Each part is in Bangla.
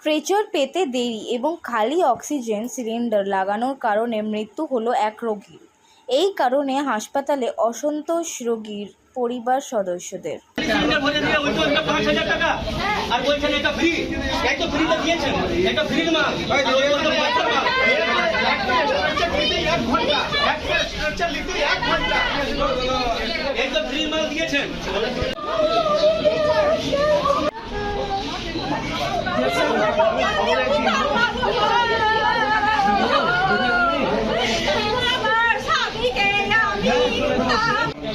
স্ট্রেচার পেতে দেরি এবং খালি অক্সিজেন সিলিন্ডার লাগানোর কারণে মৃত্যু হলো এক রোগীর এই কারণে হাসপাতালে অসন্তোষ রোগীর পরিবার সদস্যদের।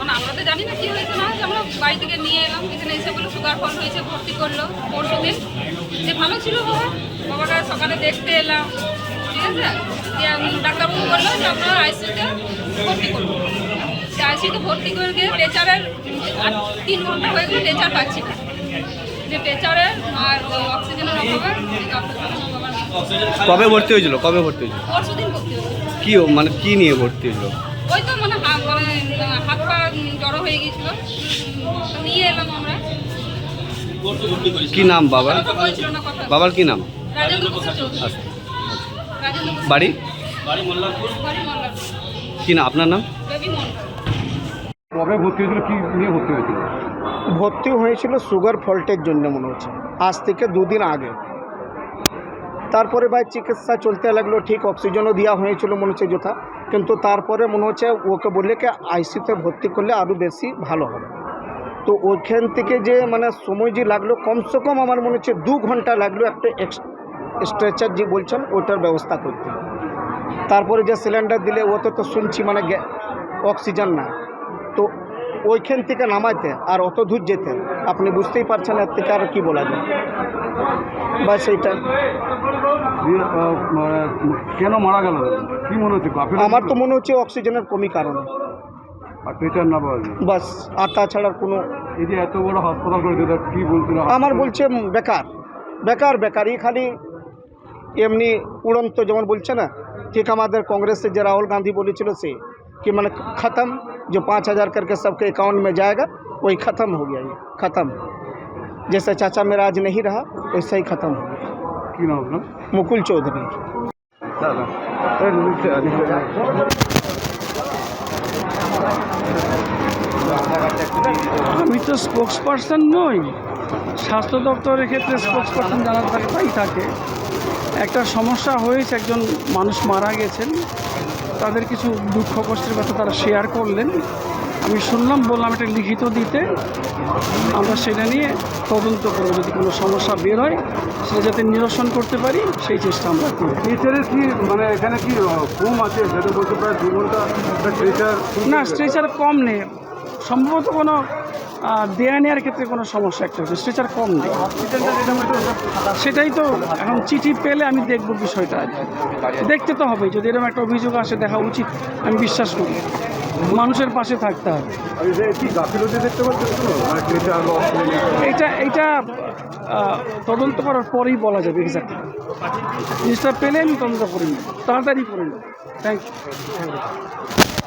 মানে আমরা তো জানি না কি হয়েছে না আমরা বাড়ি থেকে নিয়ে এলাম এখানে এসে বলে সুগার ফল্ট হয়েছে ভর্তি করল পরশু দিন যে ভালো ছিল বাবা। বাবাকে সকালে দেখতে এলাম ঠিক আছে? ডাক্তারবাবু বলল যে আপনার আইসিউতে ভর্তি করব আইসিউতে ভর্তি করে গিয়ে আর তিন ঘণ্টা হয়ে গেলে টেচার পাচ্ছি না। যে টেচারের আর অক্সিজেনের অভাবে কবে ভর্তি হয়েছিল? কবে ভর্তি হয়েছিল? পরশু দিন ভর্তি হয়েছে কি মানে কি নিয়ে ভর্তি হয়েছিল? ওই তো মানে মানে হাত পা জড়ো হয়ে গিয়েছিল। নিয়ে এলাম আমরা। কি নাম কথা। বাবার কি নাম? আচ্ছা। বাড়ি? কি না আপনার নাম? বেবি কবে ভর্তি হয়েছিল কি নিয়ে ভর্তি হয়েছিল? ভর্তি হয়েছিল সুগার ফল্টের জন্য মনে হচ্ছে। আজ থেকে দুদিন আগে। তারপরে ভাই চিকিৎসা চলতে লাগল, ঠিক অক্সিজেনও দেওয়া হয়েছিল মনে হচ্ছে যথা কিন্তু তারপরে মনে হচ্ছে ওকে বললে কি আইসিতে ভর্তি করলে আরও বেশি ভালো হবে। তো ওইখান থেকে যে মানে সময় যে লাগল, কমসে কম আমার মনে হচ্ছে দু ঘণ্টা লাগল একটা স্ট্রেচার যে বলছেন, ওটার ব্যবস্থা করতে। তারপরে যে সিলিন্ডার দিলে ওতে তো শুনছি মানে অক্সিজেন না ওইখান থেকে নামাইতে আর অত দূর যেতে আপনি বুঝতেই পারছেন এর থেকে আর কী বলা যায়। বা সেইটা মানে কেন মারা গেল? কি মনে হচ্ছে? আমার তো মনে হচ্ছে অক্সিজেনের কমি কারণে। আর বাস আর তাছাড়া কোনো এত বড় হাসপাতাল করে দিল কী বলছিল? আমার বলছে বেকার। বেকার বেকারই খালি এমনি উড়ন্ত যেমন বলছে না ঠিক আমাদের কংগ্রেসের যে রাহুল গান্ধী বলেছিল সে কি মানে খতম? जो पाँच हज़ार करके सबके अकाउंट में जाएगा वही ख़त्म हो गया ये ख़त्म जैसे चाचा मेरा आज नहीं रहा वैसा ही ख़त्म हो गया কি নাম আপনার मुकुल चौधरी দাদা এই নিচে, নিচে। আমি তো স্পোক্স পার্সন নই স্বাস্থ্য দপ্তরের ক্ষেত্রে স্পোক্স পার্সন জানা থাকে তাই থাকে একটা সমস্যা হয়েছে একজন মানুষ মারা গেছেন তাদের কিছু দুঃখ কষ্টের কথা তারা শেয়ার করলেন। আমি শুনলাম বললাম এটা লিখিত দিতে। আমরা সেটা নিয়ে তদন্ত করব যদি কোনো সমস্যা বের হয় সেটা যাতে নিরসন করতে পারি সেই চেষ্টা আমরা করি টিচারের কি মানে এখানে কি ঘুম কম আছে? যেটা বলতে পারে দু ঘণ্টা স্ট্রেচার না স্ট্রেচার কম নেই। সম্ভবত কোনো দেয়া নেওয়ার ক্ষেত্রে কোনো সমস্যা একটা হচ্ছে স্ট্রেচার কম নেই। সেটাই তো এখন চিঠি পেলে আমি দেখব বিষয়টা। দেখতে তো হবে যদি এরকম একটা অভিযোগ আসে দেখা উচিত, আমি বিশ্বাস করি। মানুষের পাশে থাকতে হবে। এটা এইটা তদন্ত করার পরেই বলা যাবে এক্স্যাক্টলি জিনিসটা পেলে আমি তদন্ত করে তাড়াতাড়ি করে থ্যাংক ইউ